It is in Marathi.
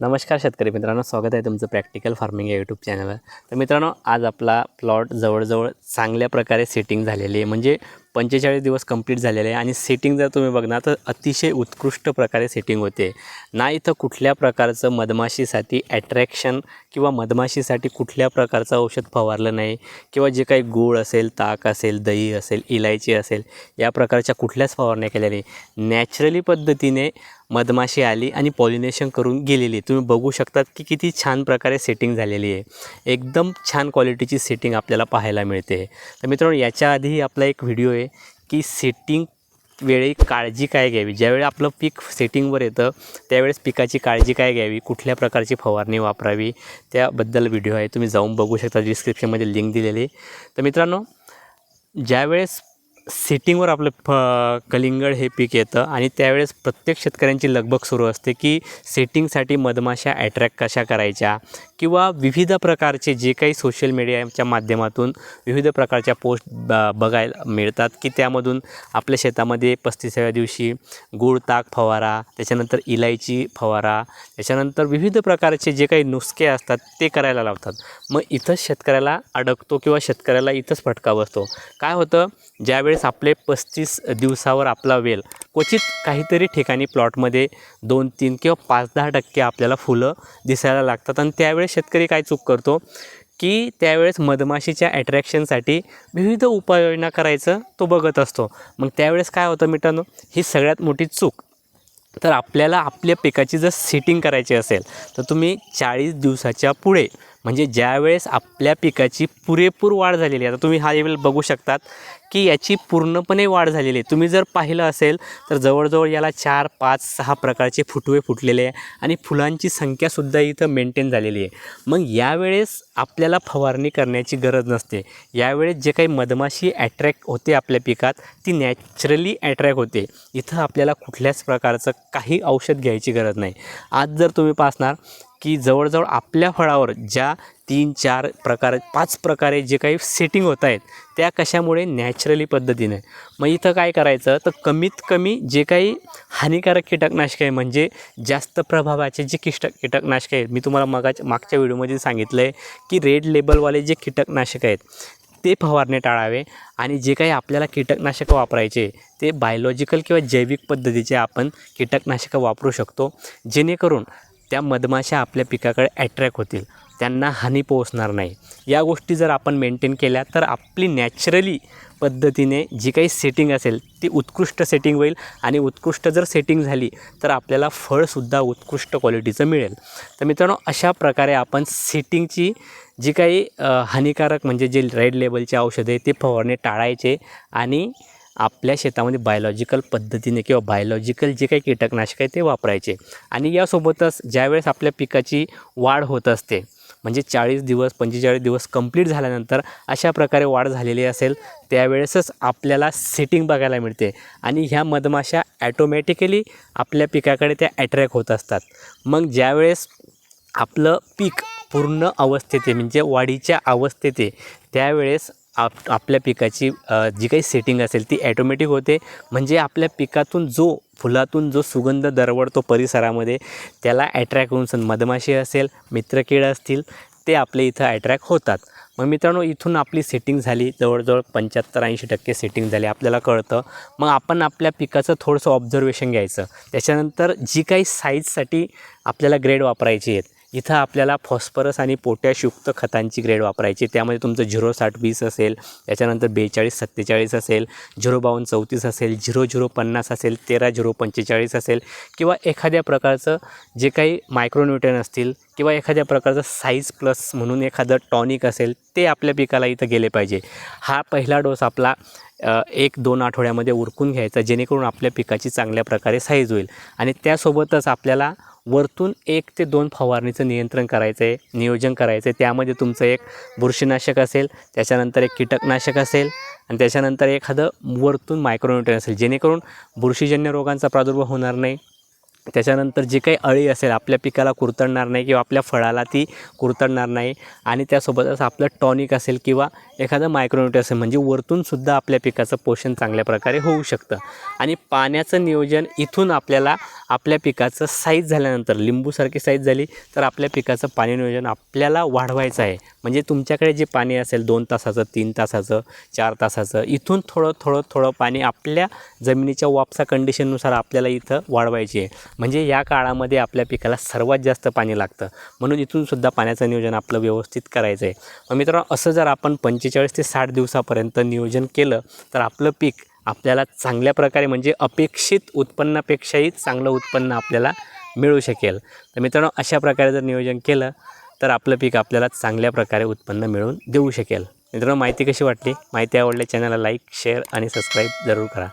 नमस्कार शेतकरी मित्रांनो स्वागत आहे तुमचं प्रॅक्टिकल फार्मिंग या यूट्यूब चॅनलवर तर मित्रांनो आज आपला प्लॉट जवळजवळ चांगल्या प्रकारे सेटिंग झालेली आहे. म्हणजे पंचेचाळीस दिवस कंप्लीट झालेले आहे. आणि सेटिंग जर तुम्ही बघणार तर अतिशय उत्कृष्ट प्रकारे सेटिंग होते. ना इथं कुठल्या प्रकारचं मधमाशीसाठी ॲट्रॅक्शन किंवा मधमाशीसाठी कुठल्या प्रकारचं औषध फवारलं नाही किंवा जे काही गूळ असेल ताक असेल दही असेल इलायची असेल या प्रकारच्या कुठल्याच फवारण्या केल्या नाही. नॅचरली पद्धतीने मधमाशी आली आणि पॉलिनेशन करून गेलेली तुम्ही बघू शकतात की किती छान प्रकारे सेटिंग झालेली आहे. एकदम छान क्वालिटीची सेटिंग आपल्याला पाहायला मिळते. तर मित्रांनो याच्या आधीही आपला एक व्हिडिओ आहे. की सेटिंग वेळी काळजी काय घ्यावी? ज्यावेळी आपलं पीक सेटिंगवर येतं त्यावेळेस पिकाची काळजी काय घ्यावी? कुठल्या प्रकारची फवारणी वापरावी? त्याबद्दल व्हिडिओ आहे. तुम्ही जाऊन बघू शकता. डिस्क्रिप्शनमध्ये लिंक दिलेली तर मित्रांनो ज्यावेळेस सेटिंगवर आपलं फ कलिंगड हे पीक येतं आणि त्यावेळेस प्रत्येक शेतकऱ्यांची लगबग सुरू असते की सेटिंगसाठी मधमाशा ॲट्रॅक्ट कशा करायच्या? किंवा विविध प्रकारचे जे काही सोशल मीडियाच्या माध्यमातून विविध प्रकारच्या पोस्ट ब बघायला मिळतात की त्यामधून आपल्या शेतामध्ये पस्तीसाव्या दिवशी गूळ ताक फवारा त्याच्यानंतर इलायची फवारा त्याच्यानंतर विविध प्रकारचे जे काही नुसके असतात ते करायला लावतात. मग इथंच शेतकऱ्याला अडकतो किंवा शेतकऱ्याला इथंच फटका बसतो. काय होतं? ज्यावेळेस आपले पस्तीस दिवसावर आपला वेल क्वचित काहीतरी ठिकाणी प्लॉटमध्ये दोन तीन किंवा पाच दहा टक्के आपल्याला फुलं दिसायला लागतात. आणि त्यावेळेस शेतकरी काय चूक करतो? की त्यावेळेस मधमाशीच्या ॲट्रॅक्शनसाठी विविध उपाययोजना करायचं तो बघत असतो. मग त्यावेळेस काय होतं मित्रांनो? ही सगळ्यात मोठी चूक. तर आपल्याला आपल्या पिकाची जर सेटिंग करायची असेल तर तुम्ही चाळीस दिवसाच्या पुढे म्हणजे ज्यावेळेस आपल्या पिकाची पुरेपूर वाढ झालेली आहे आता तुम्ही हा लेवल बघू शकतात की याची पूर्णपणे वाढ झालेली आहे. तुम्ही जर पाहिलं असेल तर जवळजवळ याला चार पाच सहा प्रकारचे फुटवे फुटलेले आहे आणि फुलांची संख्यासुद्धा इथं मेंटेन झालेली आहे. मग यावेळेस आपल्याला फवारणी करण्याची गरज नसते. यावेळेस जे काही मधमाशी ॲट्रॅक्ट होते आपल्या पिकात ती नॅचरली ॲट्रॅक्ट होते. इथं आपल्याला कुठल्याच प्रकारचं काही औषध घ्यायची गरज नाही. आज जर तुम्ही पासणार की जवळजवळ आपल्या फळावर ज्या तीन चार प्रकार पाच प्रकारे जे काही सेटिंग होत आहेत त्या कशामुळे नॅचरली पद्धतीने. मग इथं काय करायचं? तर कमीत कमी जे काही हानिकारक कीटकनाशक आहे म्हणजे जास्त प्रभावाचे जे किष्ट कीटकनाशक आहेत मी तुम्हाला मगाच्या मागच्या व्हिडिओमध्ये सांगितलं आहे की रेड लेबलवाले जे कीटकनाशक आहेत ते फवारणे टाळावे आणि जे काही आपल्याला कीटकनाशकं वापरायचे ते बायोलॉजिकल किंवा जैविक पद्धतीचे आपण कीटकनाशकं वापरू शकतो. जेणेकरून त्या मधमाशा आपल्या पिकाकडे ॲट्रॅक्ट होतील. त्यांना हानी पोहोचणार नाही. या गोष्टी जर आपण मेंटेन केल्या तर आपली नॅचरली पद्धतीने जी काही सेटिंग असेल ती उत्कृष्ट सेटिंग होईल आणि उत्कृष्ट जर सेटिंग झाली तर आपल्याला फळसुद्धा उत्कृष्ट क्वालिटीचं मिळेल. तर मित्रांनो अशा प्रकारे आपण सेटिंगची जी काही हानिकारक म्हणजे जे रेड लेबलचे औषधे ते फवारणे टाळायचे आणि आपल्या शेतामध्ये बायोलॉजिकल पद्धतीने किंवा बायोलॉजिकल जे काही कीटकनाशक आहे ते वापरायचे. आणि यासोबतच ज्यावेळेस आपल्या पिकाची वाढ होत असते म्हणजे चाळीस दिवस पंचेचाळीस दिवस कंप्लीट झाल्यानंतर अशा प्रकारे वाढ झालेली असेल त्यावेळेसच आपल्याला सेटिंग बघायला मिळते. आणि ह्या मधमाशा ॲटोमॅटिकली आपल्या पिकाकडे त्या ॲट्रॅक्ट होत असतात. मग ज्यावेळेस आपलं पीक पूर्ण अवस्थेत आहे म्हणजे वाढीच्या अवस्थेत आहे त्यावेळेस आप आपल्या पिकाची जी काही सेटिंग असेल ती ॲटोमॅटिक होते. म्हणजे आपल्या पिकातून जो फुलातून जो सुगंध दरवळतो परिसरामध्ये त्याला ॲट्रॅक्ट होऊन सण मधमाशी असेल मित्रकीड असतील ते आपल्या इथं ॲट्रॅक्ट होतात. मग मित्रांनो इथून आपली सेटिंग झाली जवळजवळ पंच्याहत्तर ऐंशी टक्के सेटिंग झाली आपल्याला कळतं. मग आपण आपल्या पिकाचं थोडंसं ऑब्झर्वेशन घ्यायचं. त्याच्यानंतर जी काही साईजसाठी आपल्याला ग्रेड वापरायची आहेत इथं आपल्याला फॉस्फरस आणि पोटॅशयुक्त खतांची ग्रेड वापरायची त्यामध्ये तुमचं झिरो साठ वीस असेल त्याच्यानंतर बेचाळीस सत्तेचाळीस असेल झिरो बावन्न चौतीस असेल झिरो झिरो पन्नास असेल तेरा झिरो पंचेचाळीस असेल किंवा एखाद्या प्रकारचं जे काही मायक्रोन्यूटन असतील किंवा एखाद्या प्रकारचं साईज प्लस म्हणून एखादं टॉनिक असेल ते आपल्या पिकाला इथं गेले पाहिजे. हा पहिला डोस आपला एक दोन आठवड्यामध्ये उरकून घ्यायचा जेणेकरून आपल्या पिकाची चांगल्या प्रकारे साईज होईल. आणि त्यासोबतच आपल्याला वरतून एक ते दोन फवारणीचं नियंत्रण करायचं आहे नियोजन करायचं आहे त्यामध्ये तुमचं एक बुरशीनाशक असेल त्याच्यानंतर एक कीटकनाशक असेल आणि त्याच्यानंतर एखादं वरतून मायक्रोन्युट्रियन असेल. जेणेकरून बुरशीजन्य रोगांचा प्रादुर्भाव होणार नाही. त्याच्यानंतर जे काही अळी असेल आपल्या पिकाला कुरतडणार नाही किंवा आपल्या फळाला ती कुरतडणार नाही. आणि त्यासोबतच आपलं टॉनिक असेल किंवा एखादं मायक्रोन्यूट असेल म्हणजे वरतूनसुद्धा आपल्या पिकाचं पोषण चांगल्या प्रकारे होऊ शकतं. आणि पाण्याचं नियोजन इथून आपल्याला आपल्या पिकाचं साईज झाल्यानंतर लिंबूसारखी साईज झाली तर आपल्या पिकाचं पाणी नियोजन आपल्याला वाढवायचं आहे. म्हणजे तुमच्याकडे जे पाणी असेल दोन तासाचं तीन तासाचं चार तासाचं इथून थोडं थोडं थोडं पाणी आपल्या जमिनीच्या वापसा कंडिशननुसार आपल्याला इथं वाढवायची आहे. म्हणजे या काळामध्ये आपल्या पिकाला सर्वात जास्त पाणी लागतं. म्हणून इथून सुद्धा पाण्याचं नियोजन आपलं व्यवस्थित करायचं आहे मग मित्रांनो असं जर आपण पंचेचाळीस ते साठ दिवसापर्यंत नियोजन केलं तर आपलं पीक आपल्याला चांगल्या प्रकारे म्हणजे अपेक्षित उत्पन्नापेक्षाही चांगलं उत्पन्न आपल्याला मिळू शकेल. तर मित्रांनो अशा प्रकारे जर नियोजन केलं तर आपलं पीक आपल्याला चांगल्या प्रकारे उत्पन्न मिळवून देऊ शकेल. मित्रांनो माहिती कशी वाटली? माहिती आवडल्या चॅनलला लाईक शेअर आणि सबस्क्राईब जरूर करा.